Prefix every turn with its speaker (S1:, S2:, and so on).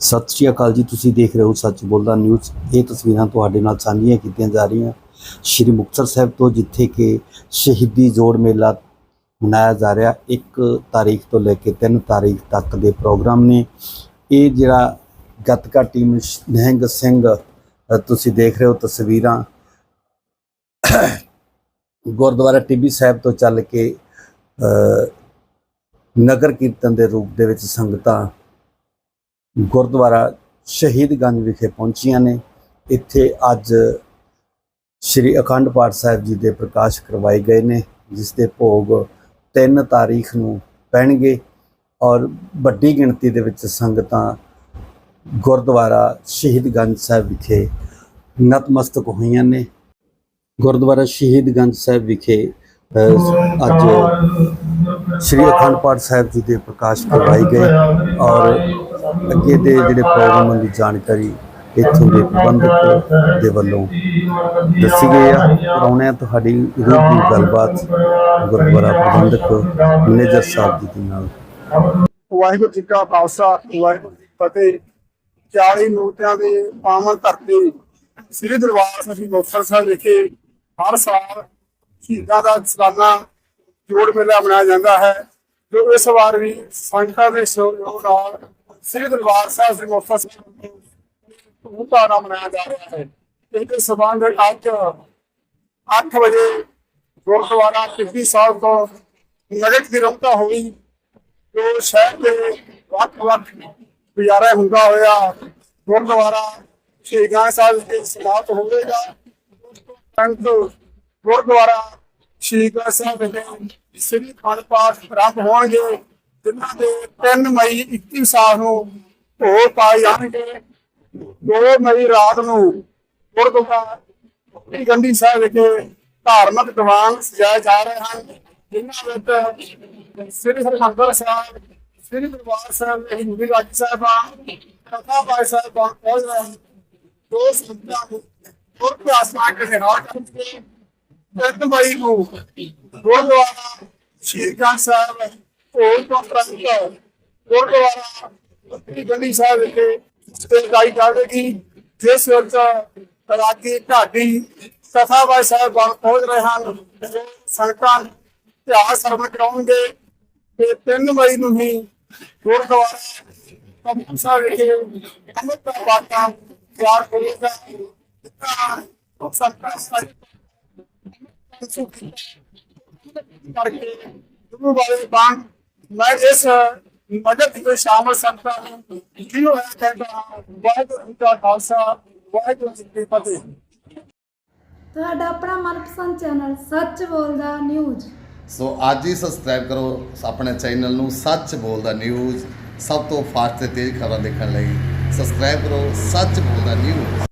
S1: ਸਤਿ ਸ਼੍ਰੀ ਅਕਾਲ ਜੀ, ਤੁਸੀਂ ਦੇਖ ਰਹੇ ਹੋ ਸੱਚ ਬੋਲਦਾ ਨਿਊਜ਼। ਇਹ ਤਸਵੀਰਾਂ ਤੁਹਾਡੇ ਨਾਲ ਸਾਂਝੀਆਂ ਕੀਤੀਆਂ ਜਾ ਰਹੀਆਂ। ਸ਼੍ਰੀ ਮੁਕਤਸਰ ਸਾਹਿਬ ਤੋਂ ਜਿੱਥੇ ਕਿ ਸ਼ਹੀਦੀ ਜੋੜ ਮੇਲਾ ਮਨਾਇਆ ਜਾ ਰਿਹਾ 1 ਤਾਰੀਖ ਤੋਂ ਲੈ ਕੇ 3 ਤਾਰੀਖ ਤੱਕ ਦੇ ਪ੍ਰੋਗਰਾਮ ਨੇ। ਇਹ ਜਿਹੜਾ ਗੱਤਕਾ ਟੀਮ ਸ਼- ਸਿੰਘ ਤੁਸੀਂ ਦੇਖ ਰਹੇ ਹੋ ਤਸਵੀਰਾਂ। ਗੁਰਦੁਆਰਾ ਟਿੱਬੀ ਸਾਹਿਬ ਤੋਂ ਚੱਲ ਕੇ ਨਗਰ ਕੀਰਤਨ ਦੇ ਰੂਪ ਦੇ ਵਿੱਚ ਸੰਗਤਾਂ ਗੁਰਦੁਆਰਾ ਸ਼ਹੀਦਗੰਜ ਵਿਖੇ ਪਹੁੰਚੀਆਂ ਨੇ। ਇੱਥੇ ਅੱਜ ਸ੍ਰੀ ਅਖੰਡ ਪਾਠ ਸਾਹਿਬ ਜੀ ਦੇ ਪ੍ਰਕਾਸ਼ ਕਰਵਾਏ ਗਏ ਨੇ, ਜਿਸ ਦੇ ਭੋਗ 3 ਤਾਰੀਖ ਨੂੰ ਪੈਣਗੇ ਔਰ ਵੱਡੀ ਗਿਣਤੀ ਦੇ ਵਿੱਚ ਸੰਗਤਾਂ ਗੁਰਦੁਆਰਾ ਸ਼ਹੀਦਗੰਜ ਸਾਹਿਬ ਵਿਖੇ ਨਤਮਸਤਕ ਹੋਈਆਂ ਨੇ। ਗੁਰਦੁਆਰਾ ਸ਼ਹੀਦਗੰਜ ਸਾਹਿਬ ਵਿਖੇ ਅੱਜ ਸ੍ਰੀ ਅਖੰਡ ਪਾਠ ਸਾਹਿਬ ਜੀ ਦੇ ਪ੍ਰਕਾਸ਼ ਕਰਵਾਏ ਗਏ ਔਰ ਅੱਗੇ ਦੇ ਜਿਹੜੇ ਪ੍ਰੋਗਰਾਮਾਂ ਦੀ ਜਾਣਕਾਰੀ ਇੱਥੋਂ ਦੇ ਪ੍ਰਬੰਧਕ ਦੇ ਵੱਲੋਂ ਦੱਸੀ ਗਈ ਆ। ਕਰਾਉਣੇ ਆ ਤੁਹਾਡੀ ਰੂਬਰੂ ਗੱਲਬਾਤ ਗੁਰਦੁਆਰਾ ਪ੍ਰਬੰਧਕ ਮੈਨੇਜਰ ਸਾਹਿਬ ਜੀ ਦੇ ਨਾਲ।
S2: ਵਾਹਿਗੁਰੂ ਜੀ ਕਾ ਖਾਲਸਾ, ਵਾਹਿਗੁਰੂ ਫਤਿਹ। 40 ਮੂਰਤੀਆਂ ਦੇ ਪਾਵਨ ਧਰਤੀ ਸ੍ਰੀ ਦਰਬਾਰ ਸਾਹਿਬ ਮੁਕਤਸਰ ਸਾਹਿਬ ਵਿਖੇ ਹਰ ਸਾਲ ਸ਼ਹੀਦਾਂ ਦਾ ਸਲਾਨਾ ਜੋੜ ਮੇਲਾ ਮਨਾਇਆ ਜਾਂਦਾ ਹੈ, ਜੋ ਇਸ ਵਾਰ ਵੀ ਸੰਗਤਾਂ ਦੇ ਸਹਿਯੋਗ ਨਾਲ ਸ੍ਰੀ ਦਰਬਾਰ ਸਾਹਿਬ ਸ੍ਰੀ ਮੁਫ਼ਤ ਸਾਹਿਬ ਧੂਮਧਾਮ ਨਾਲ ਮਨਾਇਆ ਜਾ ਰਿਹਾ ਹੈ। ਇਸ ਸਬੰਧ ਅੱਜ 8 ਵਜੇ ਗੁਰਦੁਆਰਾ ਟਿੱਬੀ ਸਾਹਿਬ ਤੋਂ ਨਗਰ ਦੀ ਰਫਤਾ ਹੋਈ, ਜੋ ਸ਼ਹਿਰ ਦੇ ਵੱਖ-ਵੱਖ ਗੁਜ਼ਾਰਾ ਹੁੰਦਾ ਹੋਇਆ ਗੁਰਦੁਆਰਾ ਸ਼ਹੀਦਾਂ ਸਾਹਿਬ ਦੇ ਸਮਾਪਤ ਹੋਵੇਗਾ। ਸੰਤ ਗੁਰਦੁਆਰਾ ਸ਼ਹੀਦਾਂ ਸਾਹਿਬ ਦੇ ਸ੍ਰੀ ਅਖੰਡ ਪਾਠ ਪ੍ਰਾਪਤ ਹੋਣਗੇ। ਜਿਨ੍ਹਾਂ ਦੇ 3 ਮਈ 21 ਸਾਲ ਨੂੰ ਹੋ ਪਾਏ ਜਾਣਗੇ 2 ਮਈ ਰਾਤ ਨੂੰ ਗੁਰਦੁਆਰਾ ਗੰਡੀ ਸਾਹਿਬ ਵਿਖੇ ਧਾਰਮਿਕ ਦੀਵਾਨ ਸਜਾਏ ਜਾ ਰਹੇ ਹਨ, ਜਿਨ੍ਹਾਂ ਵਿੱਚ ਸ੍ਰੀ ਹਰਿਮੰਦਰ ਸਾਹਿਬ, ਸ੍ਰੀ ਦਰਬਾਰ ਸਾਹਿਬ ਦੇ ਹਿੰਦੀ ਰਾਜ ਸਾਹਿਬਾਨ, ਕਥਾ ਬਾਈ ਸਾਹਿਬਾਨ ਪਹੁੰਚ ਰਹੇ ਹਨ। ਦੋ ਸੰਤਾਂ ਨੂੰ ਹੋਰ ਪਿਆਸਾ ਕੇ ਨਾਲ ਕਰਕੇ ਤਿੰਨ ਮਈ ਨੂੰ ਗੁਰਦੁਆਰਾ ਸ਼ਹੀਦਾਂ ਸਾਹਿਬ ਹੋਰ ਤੋਂ ਪ੍ਰੰਤ ਗੁਰਦੁਆਰਾ ਗੰਡੀ ਸਾਹਿਬ ਵਿਖੇ ਸਟੇਜਾਈ ਜਾਵੇਗੀ ਜਿਸ ਵਿੱਚ ਰਾਗੀ ਢਾਡੀ ਸਥਾਬਾਈ ਸਾਹਿਬ ਬਣ ਪਹੁੰਚ ਰਹੇ ਹਨ ਸੰਗਤਾਂ ਇਤਿਹਾਸ ਸਰਵਣ ਕਰਾਉਣਗੇ। ਤੇ 3 ਮਈ ਨੂੰ ਹੀ ਗੁਰਦੁਆਰਾ ਕਮਲ ਸਾਹਿਬ ਵਿਖੇ ਅੰਮ੍ਰਿਤ ਦਾ ਬਾਟਾ ਤਿਆਰ ਹੋਵੇਗਾ ਸੰਗਤਾਂ ਸਾਰੇ ਕਰਕੇ ਗੁਰੂ ਵਾਲੇ ਬਾਣ ਮੈਂ ਇਸ ਮਦਦ ਵਿੱਚ ਸ਼ਾਮਲ ਸੰਤਾਂ ਨੂੰ ਜਿਉ ਹੈ ਕਹਿੰਦਾ ਹਾਂ, ਵਾਹਿਗੁਰੂ ਜੀ ਕਾ ਖਾਲਸਾ ਵਾਹਿਗੁਰੂ ਜੀ ਕੀ ਫਤਿਹ।
S3: ਤੁਹਾਡਾ ਆਪਣਾ ਮਨਪਸੰਦ ਚੈਨਲ ਸੱਚ ਬੋਲਦਾ ਨਿਊਜ਼।
S4: ਸੋ ਅੱਜ ਹੀ ਸਬਸਕ੍ਰਾਈਬ ਕਰੋ ਆਪਣੇ ਚੈਨਲ ਨੂੰ ਸੱਚ ਬੋਲਦਾ ਨਿਊਜ਼ ਸਭ ਤੋਂ ਫਾਸਟ ਤੇ ਤੇਜ਼ ਖਬਰਾਂ ਦੇਖਣ ਲਈ ਸਬਸਕ੍ਰਾਈਬ ਕਰੋ ਸੱਚ ਬੋਲਦਾ ਨਿਊਜ਼।